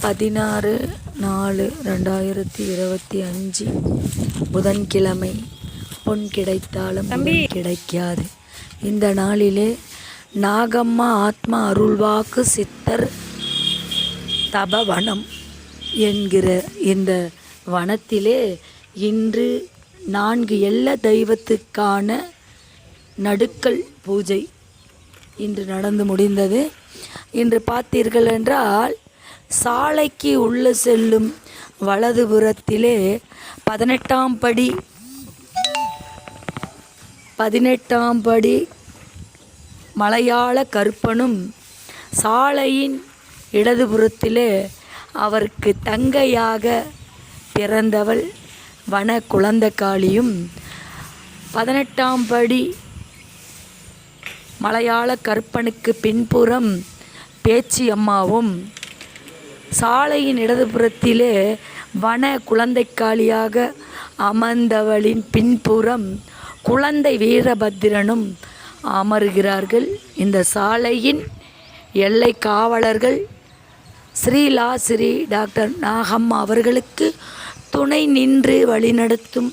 பதினாறு நாலு ரெண்டாயிரத்தி இருபத்தி அஞ்சு. புதன்கிழமை. பொன் கிடைத்தாலும் கிடைக்காது. இந்த நாளிலே நாகம்மா ஆத்மா அருள்வாக்கு சித்தர் தபவனம் என்கிற இந்த வனத்திலே இன்று நான்கு எல்ல தெய்வத்துக்கான நடுக்கல் பூஜை இன்று நடந்து முடிந்தது. இன்று பார்த்தீர்கள் என்றால் சாலைக்கு உள்ள செல்லும் வலதுபுறத்திலே பதினெட்டாம் படி பதினெட்டாம் படி மலையாள கற்பனும் சாலையின் இடதுபுறத்திலே அவருக்கு தங்கையாக பிறந்தவள் வன குழந்தக்காளியும் பதினெட்டாம் படி மலையாள கற்பனுக்கு பின்புறம் பேச்சி அம்மாவும் சாலையின் இடதுபுறத்திலே வன குழந்தைக்காளியாக அமர்ந்தவளின் பின்புறம் குழந்தை வீரபத்திரனும் அமர்கிறார்கள். இந்த சாலையின் எல்லை காவலர்கள் ஸ்ரீலா ஸ்ரீ டாக்டர் நாகம்மா அவர்களுக்கு துணை நின்று வழிநடத்தும்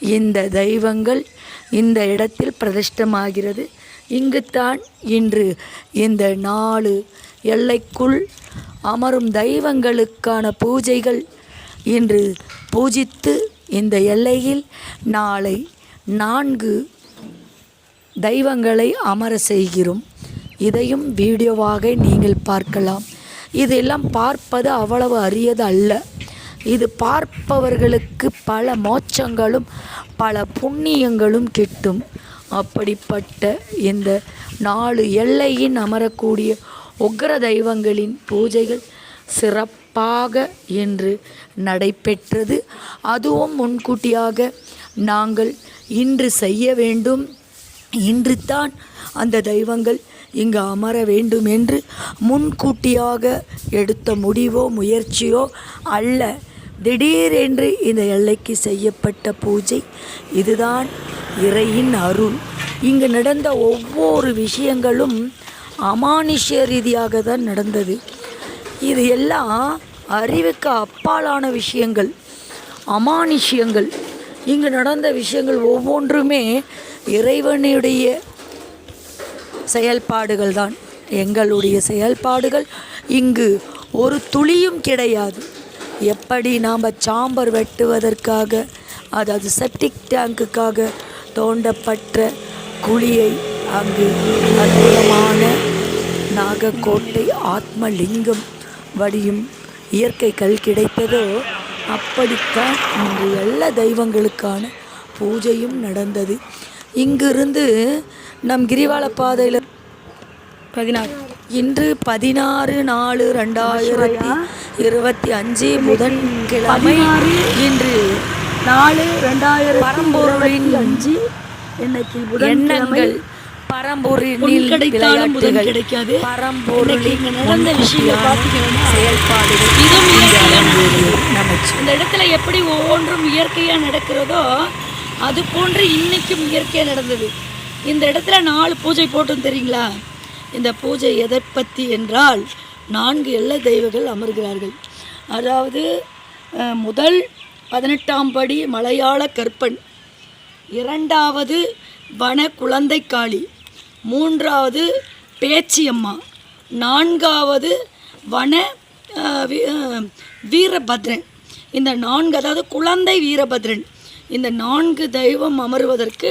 இந்த தெய்வங்கள் இந்த இடத்தில் பிரதிஷ்டமாகிறது. இங்குத்தான் இன்று இந்த நாலு எல்லைக்குள் அமரும் தெய்வங்களுக்கான பூஜைகள். இன்று பூஜித்து இந்த எல்லையில் நாளை நான்கு தெய்வங்களை அமர செய்கிறோம். இதையும் வீடியோவாக நீங்கள் பார்க்கலாம். இதெல்லாம் பார்ப்பது அவ்வளவு அரியது அல்ல. இது பார்ப்பவர்களுக்கு பல மோட்சங்களும் பல புண்ணியங்களும் கிட்டும். அப்படிப்பட்ட இந்த நாலு எல்லையின் அமரக்கூடிய உக்ர தெய்வங்களின் பூஜைகள் சிறப்பாக என்று நடைபெற்றது. அதுவும் முன்கூட்டியாக நாங்கள் இன்று செய்ய வேண்டும். இன்று தான் அந்த தெய்வங்கள் இங்கு அமர வேண்டும் என்று முன்கூட்டியாக எடுத்த முடிவோ முயற்சியோ அல்ல. திடீரென்று இந்த எல்லைக்கு செய்யப்பட்ட பூஜை இதுதான் இறையின் அருள். இங்கு நடந்த ஒவ்வொரு விஷயங்களும் அமானுஷ்ய ரீதியாக தான் நடந்தது. இது எல்லாம் அறிவுக்கு அப்பாலான விஷயங்கள் அமானுஷ்யங்கள். இங்கு நடந்த விஷயங்கள் ஒவ்வொன்றுமே இறைவனுடைய செயல்பாடுகள் தான் எங்களுடைய செயல்பாடுகள் இங்கு ஒரு துளியும் கிடையாது. எப்படி நாம் சாம்பர் வெட்டுவதற்காக அதாவது செப்டிக் டேங்குக்காக தோண்டப்பட்ட குழியை அங்கு அற்புதமான நாகக்கோட்டை ஆத்மலிங்கம் வடியும் இயற்கை கல் கிடைத்ததோ அப்படித்தான் இன்று எல்லா தெய்வங்களுக்கான பூஜையும் நடந்தது. இங்கிருந்து நம் கிரிவால பாதையில் பதினாறு. இன்று பதினாறு நாலு ரெண்டாயிரத்தி இருபத்தி அஞ்சு புதன்கிழமை இன்று நாலு ரெண்டாயிரம் பரம்பொருளின் அஞ்சு இன்னைக்கு எண்ணங்கள் கிடைத்தாலும் புதன் கிடைக்காது. பரம்பொருளின் இங்க நடந்த பார்த்துக்கணும்னா செயல்பாடுகள். இந்த இடத்துல எப்படி ஒவ்வொன்றும் இயற்கையாக நடக்கிறதோ அது போன்று இன்னைக்கும் இயற்கையாக நடந்தது. இந்த இடத்துல நாலு பூஜை போட்டும் தெரியுங்களா? இந்த பூஜை எதை பற்றி என்றால் நான்கு எல்ல தெய்வங்கள் அமர்கிறார்கள். அதாவது முதல் பதினெட்டாம் படி மலையாள கற்பன். இரண்டாவது வன குழந்தைக்காளி மூன்றாவது பேச்சியம்மா. நான்காவது வன வீரபத்ரன். இந்த நான்கு அதாவது குழந்தை வீரபத்ரன். இந்த நான்கு தெய்வம் அமருவதற்கு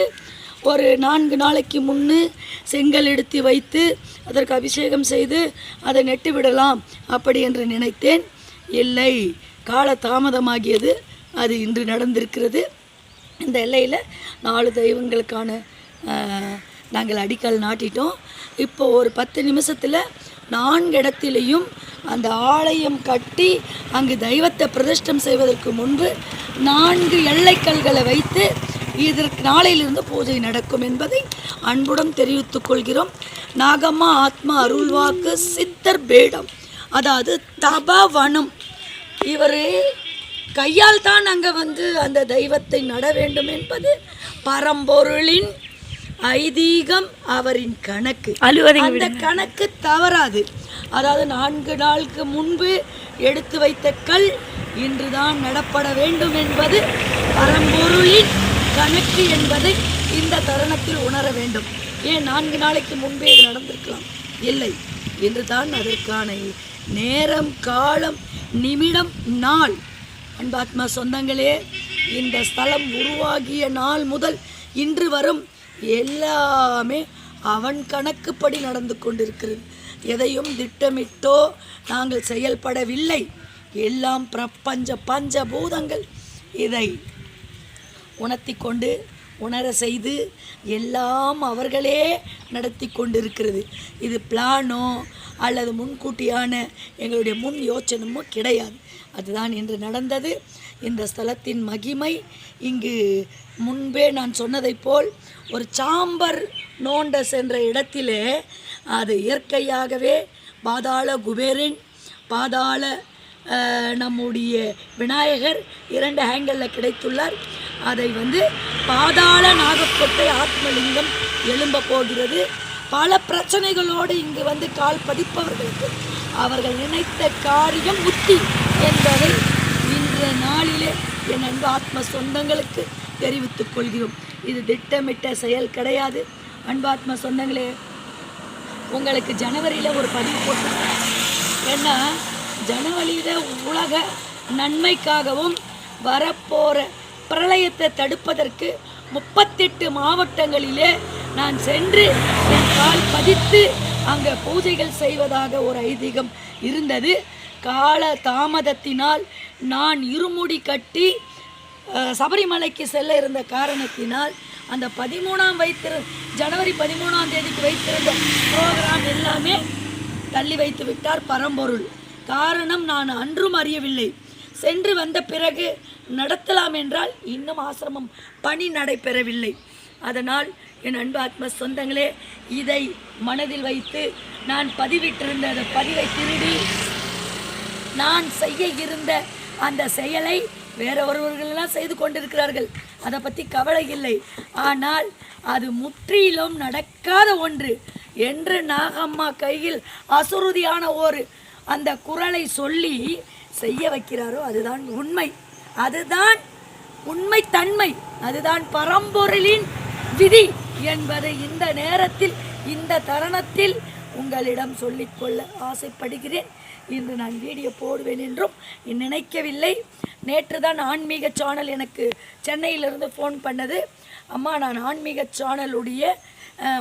ஒரு நான்கு நாளைக்கு முன்னு செங்கல் எடுத்து வைத்து அதற்கு அபிஷேகம் செய்து அதை நெட்டு விடலாம் அப்படி என்று நினைத்தேன். இல்லை கால தாமதமாகியது. அது இன்று நடந்திருக்கிறது. இந்த எல்லையில் நாலு தெய்வங்களுக்கான நாங்கள் அடிக்கல் நாட்டிட்டோம். இப்போ ஒரு பத்து நிமிஷத்தில் நான்கு இடத்திலையும் அந்த ஆலயம் கட்டி அங்கு தெய்வத்தை பிரதிஷ்டம் செய்வதற்கு முன்பு நான்கு எல்லைக்கல்களை வைத்து இதற்கு நாளையிலிருந்து பூஜை நடக்கும் என்பதை அன்புடன் தெரிவித்துக் கொள்கிறோம். நாகம்மா ஆத்மா அருள்வாக்கு சித்தர் பேடம். அதாவது தபவனம். இவர் கையால் தான் அங்கே வந்து அந்த தெய்வத்தை நட வேண்டும் என்பது பரம்பொருளின் ஐதீகம் அவரின் கணக்கு. அந்த கணக்கு தவறாது. அதாவது நான்கு நாளுக்கு முன்பு எடுத்து வைத்த கல் இன்றுதான் நடப்பட வேண்டும் என்பது பரம்பொருளின் கணக்கு என்பதை இந்த தருணத்தில் உணர வேண்டும். ஏன் நான்கு நாளைக்கு முன்பே இது நடந்திருக்கலாம்? இல்லை. இன்று தான் அதற்கான நேரம் காலம் நிமிடம் நாள். அன்பாத்மா சொந்தங்களே இந்த ஸ்தலம் உருவாகிய நாள் முதல் இன்று வரும் எல்லாமே அவன் கணக்குப்படி நடந்து கொண்டிருக்கிறது. எதையும் திட்டமிட்டோ நாங்கள் செயல்படவில்லை. எல்லாம் பிரபஞ்ச பஞ்சபூதங்கள். இதை உணர்த்தி கொண்டு உணர செய்து எல்லாம் அவர்களே நடத்தி கொண்டிருக்கிறது. இது பிளானோ அல்லது முன்கூட்டியான எங்களுடைய முன் யோசனமோ கிடையாது. அதுதான் இன்று நடந்தது. இந்த ஸ்தலத்தின் மகிமை இங்கு முன்பே நான் சொன்னதைப் போல் ஒரு சாம்பர் நோண்ட சென்ற இடத்திலே அது இயற்கையாகவே பாதாள குபேரின் பாதாள நம்முடைய விநாயகர் இரண்டு ஹேங்கலில் கிடைத்துள்ளார். அதை வந்து பாதாள நாகக்கோட்டை ஆத்மலிங்கம் எழும்ப போகிறது. பல பிரச்சனைகளோடு இங்கு வந்து கால் பதிப்பவர்களுக்கு அவர்கள் நினைத்த காரியம் முத்தி என்பதை இன்றைய நாளிலே என் அன்பு ஆத்ம சொந்தங்களுக்கு தெரிவித்துக் கொள்கிறோம். இது திட்டமிட்ட செயல் கிடையாது. அன்பாத்ம சொந்தங்களே உங்களுக்கு ஜனவரியில் ஒரு பதிவு போட்டு ஏன்னா ஜனவலித உலக நன்மைக்காகவும் வரப்போகிற பிரளயத்தை தடுப்பதற்கு முப்பத்தெட்டு மாவட்டங்களிலே நான் சென்று என் கால் பதித்து அங்கே பூஜைகள் செய்வதாக ஒரு ஐதீகம் இருந்தது. கால தாமதத்தினால் நான் இருமுடி கட்டி சபரிமலைக்கு செல்ல இருந்த காரணத்தினால் அந்த பதிமூணாம் வைத்திரு ஜனவரி பதிமூணாம் தேதிக்கு வைத்திருந்த ப்ரோக்ராம் எல்லாமே தள்ளி வைத்து விட்டார் பரம்பொருள். காரணம் நான் அன்றும் அறியவில்லை. சென்று வந்த பிறகு நடத்தலாம் என்றால் இன்னும் ஆசிரமம் பணி நடைபெறவில்லை. அதனால் என் அன்பு ஆத்ம சொந்தங்களே இதை மனதில் வைத்து நான் பதிவிட்டிருந்த அந்த பதிவை திருடி நான் செய்ய இருந்த அந்த செயலை வேற ஒருவர்களெல்லாம் செய்து கொண்டிருக்கிறார்கள். அதை பற்றி கவலை இல்லை. ஆனால் அது முற்றிலும் நடக்காத ஒன்று. என்று நாகம்மா கையில் அசுருதியான ஒரு அந்த குரலை சொல்லி செய்ய வைக்கிறாரோ அதுதான் உண்மை. அதுதான் உண்மை தன்மை. அதுதான் பரம்பொருளின் விதி என்பதை இந்த நேரத்தில் இந்த தருணத்தில் உங்களிடம் சொல்லிக்கொள்ள ஆசைப்படுகிறேன். இன்று நான் வீடியோ போடுவேன் என்றும் நினைக்கவில்லை. நேற்று தான் ஆன்மீக சேனல் எனக்கு சென்னையிலிருந்து ஃபோன் பண்ணது. அம்மா நான் ஆன்மீக சேனலுடைய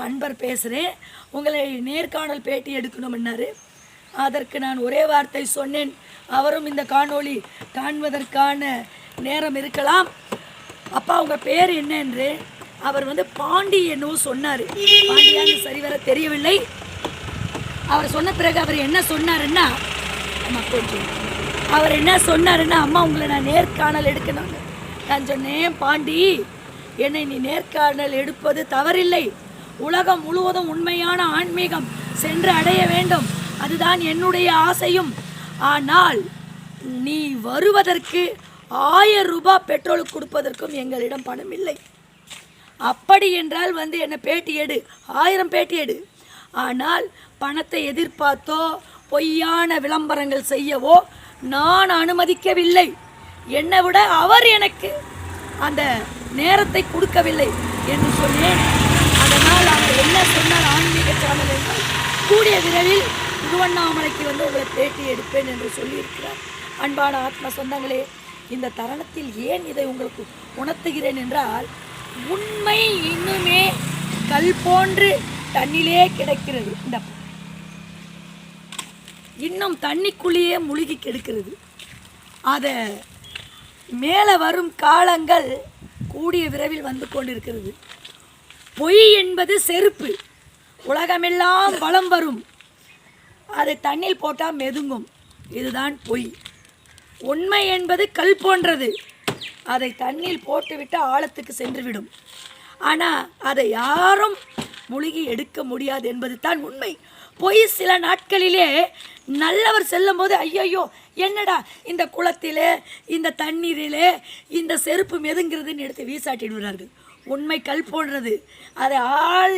அன்பர் பேசுகிறேன் உங்களை நேர்காணல் பேட்டி எடுக்கணும்னாரு அதற்கு நான் ஒரே வார்த்தை சொன்னேன். அவரும் இந்த காணொளி காண்பதற்கான நேரம் இருக்கலாம். அப்பா உங்கள் பேர் என்ன என்று அவர் வந்து பாண்டி என்னவோ சொன்னார். பாண்டியான்னு சரிவர தெரியவில்லை. அவர் சொன்ன பிறகு அவர் என்ன சொன்னாருன்னா கொஞ்சம். அவர் என்ன சொன்னாருன்னா அம்மா உங்களை நான் நேர்காணல் எடுக்கணும் நான் சொன்னேன் பாண்டி என்னை நீ நேர்காணல் எடுப்பது தவறில்லை. உலகம் முழுவதும் உண்மையான ஆன்மீகம் சென்று அடைய வேண்டும். அதுதான் என்னுடைய ஆசையும். ஆனால் நீ வருவதற்கு ஆயிரம் ரூபாய் பெட்ரோலுக்கு கொடுப்பதற்கும் எங்களிடம் பணம் இல்லை. அப்படி என்றால் வந்து என்னை பேட்டி எடு. ஆயிரம் பேட்டி எடு. ஆனால் பணத்தை எதிர்பார்த்தோ பொய்யான விளம்பரங்கள் செய்யவோ நான் அனுமதிக்கவில்லை. என்னை விட அவர் எனக்கு அந்த நேரத்தை கொடுக்கவில்லை என்று சொன்னேன். அதனால் அவர் என்ன சொன்னார் ஆன்மீக சேனல் என்றால் கூடிய விரைவில் திருவண்ணாமலைக்கு வந்து உங்களை பேட்டி எடுப்பேன் என்று சொல்லியிருக்கிறார். அன்பான ஆத்ம சொந்தங்களே இந்த தருணத்தில் ஏன் இதை உங்களுக்கு உணர்த்துகிறேன் என்றால் உண்மை இன்னுமே கல் போன்று தண்ணிலே கிடக்கிறது. இந்த இன்னும் தண்ணிக்குள்ளேயே முழுகி கெடுக்கிறது. அதை மேலே வரும் காலங்கள் கூடிய விரைவில் வந்து கொண்டிருக்கிறது. பொய் என்பது செருப்பு. உலகமெல்லாம் வளம் வரும். அதை தண்ணில் போட்டால் மெதுங்கும். இதுதான் பொய். உண்மை என்பது கல் போன்றது. அதை தண்ணில் போட்டுவிட்டு ஆழத்துக்கு சென்றுவிடும். ஆனால் அதை யாரும் முழுகி எடுக்க முடியாது என்பது தான் உண்மை. பொய் சில நாட்களிலே நல்லவர் செல்லும் போது ஐயையோ என்னடா இந்த குளத்திலே இந்த தண்ணீரிலே இந்த செருப்பு மெதுங்கிறதுன்னு எடுத்து வீசாட்டிடுகிறார்கள் உண்மை கல் போன்றது. அதை ஆள்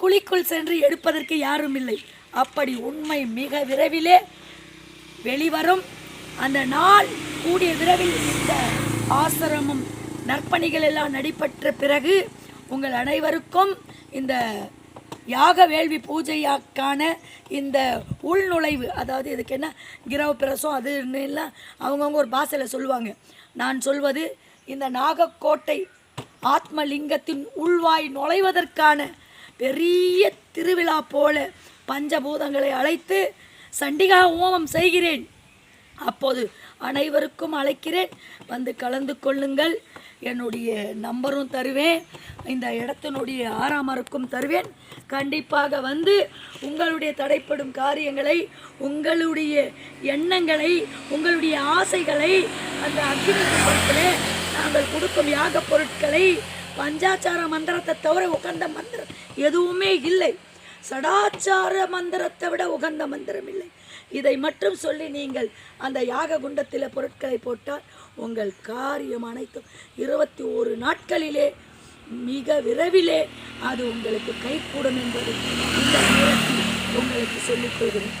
குழிக்குள் சென்று எடுப்பதற்கு யாரும் இல்லை. அப்படி உண்மை மிக விரைவிலே வெளிவரும். அந்த நாள் கூடிய விரைவில் இந்த ஆசிரமம் நற்பணிகள் எல்லாம் நடைபெற்ற பிறகு உங்கள் அனைவருக்கும் இந்த யாக வேள்வி பூஜையாக்கான இந்த உள்நுழைவு அதாவது இதுக்கு என்ன கிரவ பிரசம் அது எல்லாம் அவங்கவுங்க ஒரு பாசையில் சொல்லுவாங்க. நான் சொல்வது இந்த நாகக்கோட்டை ஆத்மலிங்கத்தின் உள்வாய் நுழைவதற்கான பெரிய திருவிழா போல பஞ்சபூதங்களை அழைத்து சண்டிகா ஓமம் செய்கிறேன். அப்போது அனைவருக்கும் அழைக்கிறேன். வந்து கலந்து கொள்ளுங்கள். என்னுடைய நம்பரும் தருவேன். இந்த இடத்தினுடைய ஆறாமருக்கும் தருவேன். கண்டிப்பாக வந்து உங்களுடைய தடைப்படும் காரியங்களை உங்களுடைய எண்ணங்களை உங்களுடைய ஆசைகளை அந்த அக்னி கும்பத்திலே நாங்கள் கொடுக்கும் யாக பொருட்களை பஞ்சாச்சார மந்திரத்தை தவிர உகந்த மந்திரம் எதுவுமே இல்லை. சடாச்சார மந்திரத்தை விட உகந்த மந்திரம் இல்லை. இதை மட்டும் சொல்லி நீங்கள் அந்த யாக குண்டத்தில் பொருட்களை போட்டால் உங்கள் காரியம் அனைத்தும் இருபத்தி ஒரு நாட்களிலே மிக விரைவிலே அது உங்களுக்கு கைகூடும் என்பது இந்த நேரத்தில் உங்களுக்கு சொல்லிக் கொள்கிறேன்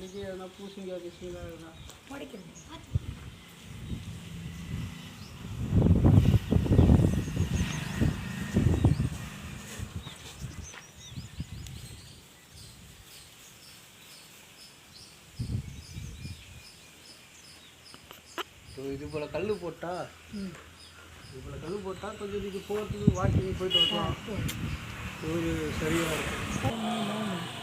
சளிக்கு எதனா எதனா இப்போ இது போல கல் போட்டா இது போல கல் போட்டா கொஞ்சம் இதுக்கு போகிறதுக்கு வாக்கிங் போயிட்டு வரலாம் ஒரு சரியாக இருக்கும்.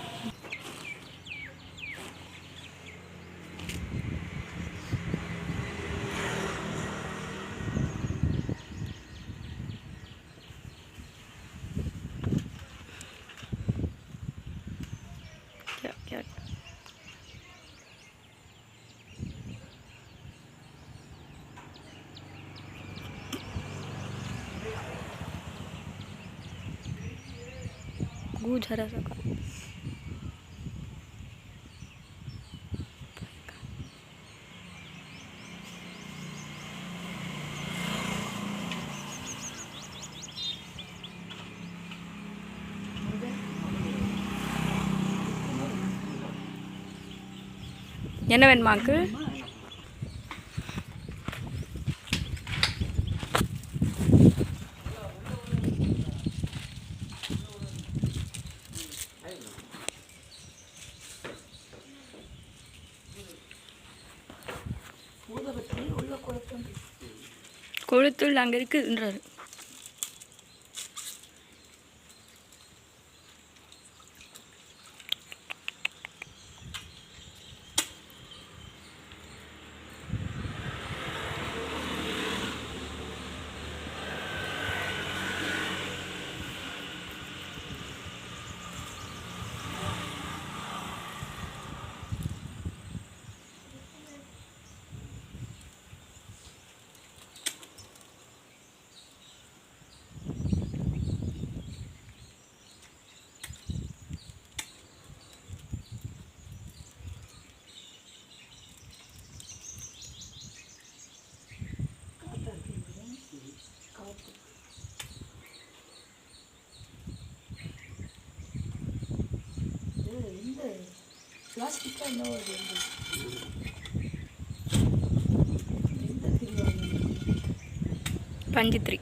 એવું જરા શકો என்ன வேணுமா அங்கு கொளுத்துள் அங்கே இருக்குன்றாரு. பிளாஸ்டிக்காக என்ன வருது எந்த த்ரீ.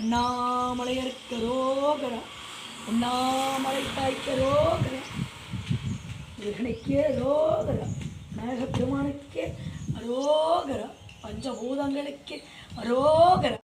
அண்ணாமலையருக்கு ரோகரா அண்ணாமலை தாய்க்கு ரோகரா கிரகணிக்கே ரோகரா நாயக பெருமானுக்கே அரோகரா பஞ்சபூதங்களுக்கே அரோகரா